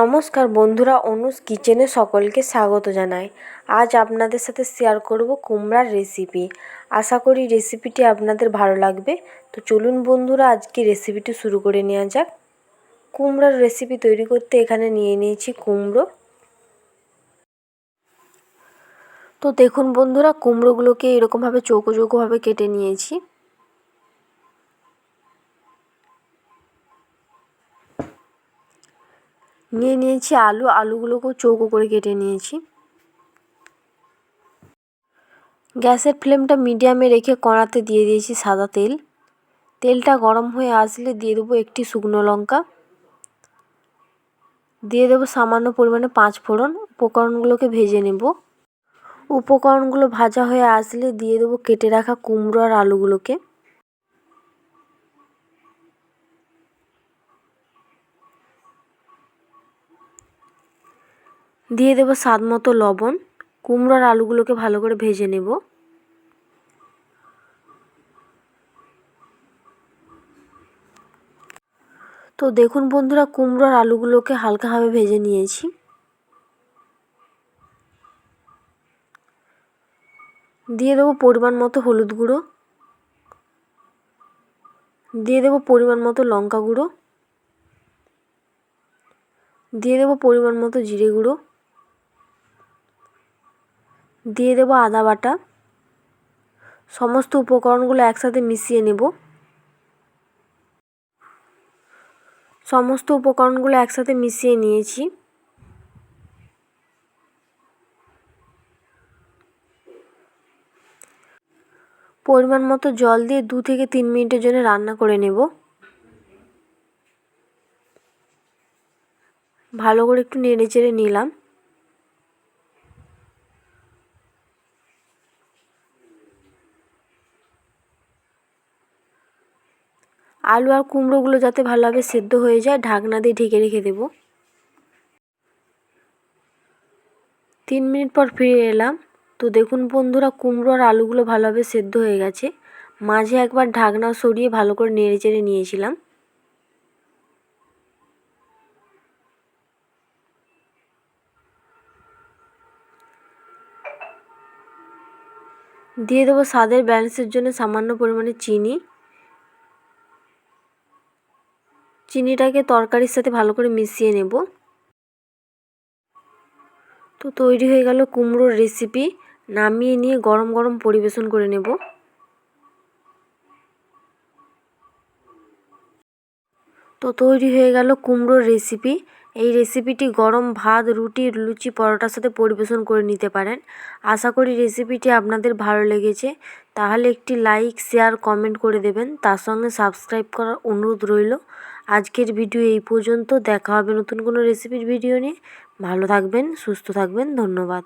নমস্কার বন্ধুরা, অনুজ কিচেনে সকলকে স্বাগত জানাই। আজ আপনাদের সাথে শেয়ার করব কুমড়ার রেসিপি আশা করি রেসিপিটি আপনাদের ভালো লাগবে। তো চলুন বন্ধুরা, আজকে রেসিপিটি শুরু করে নেওয়া যাক। কুমড়ার রেসিপি তৈরি করতে এখানে নিয়ে নিয়েছি কুমড়ো। তো দেখুন বন্ধুরা, কুমড়োগুলোকে এরকমভাবে চৌকো চৌকোভাবে কেটে নিয়েছি। নিয়ে নিয়েছি আলু, আলুগুলোকেও চৌকো করে কেটে নিয়েছি। গ্যাসের ফ্লেমটা মিডিয়ামে রেখে কড়াতে দিয়ে দিয়েছি সাদা তেল। তেলটা গরম হয়ে আসলে দিয়ে দেবো একটি শুকনো লঙ্কা। দিয়ে দেবো সামান্য পরিমাণে পাঁচ ফোড়ন, উপকরণগুলোকে ভেজে নেব। উপকরণগুলো ভাজা হয়ে আসলে দিয়ে দেবো কেটে রাখা কুমড়ো আর আলুগুলোকে। দিয়ে দেবো স্বাদ মতো লবণ। কুমড়োর আলুগুলোকে ভালো করে ভেজে নেব। তো দেখুন বন্ধুরা, কুমড়োর আলুগুলোকে হালকাভাবে ভেজে নিয়েছি। দিয়ে দেবো পরিমাণ মতো হলুদ গুঁড়ো। দিয়ে দেবো পরিমাণ মতো লঙ্কা গুঁড়ো। দিয়ে দেবো পরিমাণ মতো জিরে গুঁড়ো। দিয়ে দেবো আদা বাটা। সমস্ত উপকরণগুলো একসাথে মিশিয়ে নেব। সমস্ত উপকরণগুলো একসাথে মিশিয়ে নিয়েছি। পরিমাণ মতো জল দিয়ে দু থেকে তিন মিনিটের জন্য রান্না করে নেব। ভালো করে একটু নেড়ে চেড়ে নিলাম। আলু আর কুমড়োগুলো যাতে ভালোভাবে সেদ্ধ হয়ে যায়, ঢাকনা দিয়ে ঢেকে রেখে দেব। তিন মিনিট পর ফিরে এলাম। তো দেখুন বন্ধুরা, কুমড়ো আর আলুগুলো ভালোভাবে সেদ্ধ হয়ে গেছে। মাঝে একবার ঢাকনা সরিয়ে ভালো করে নেড়ে চেড়ে নিয়েছিলাম। দিয়ে দেবো স্বাদের ব্যালেন্সের জন্য সামান্য পরিমাণে চিনি। চিনিটাকে তরকারির সাথে ভালো করে মিশিয়ে নেব। তো তৈরি হয়ে গেল কুমড়োর রেসিপি নামিয়ে নিয়ে গরম গরম পরিবেশন করে নেব। তো তৈরি হয়ে গেল কুমড়োর রেসিপি এই রেসিপিটি গরম ভাত, রুটি, লুচি, পরোটার সাথে পরিবেশন করে নিতে পারেন। আশা করি রেসিপিটি আপনাদের ভালো লেগেছে। তাহলে একটি লাইক শেয়ার কমেন্ট করে দেবেন। তার সঙ্গে সাবস্ক্রাইব করার অনুরোধ রইল। আজকের ভিডিও এই পর্যন্ত। দেখা হবে নতুন কোনো রেসিপির ভিডিও নিয়ে। ভালো থাকবেন, সুস্থ থাকবেন। ধন্যবাদ।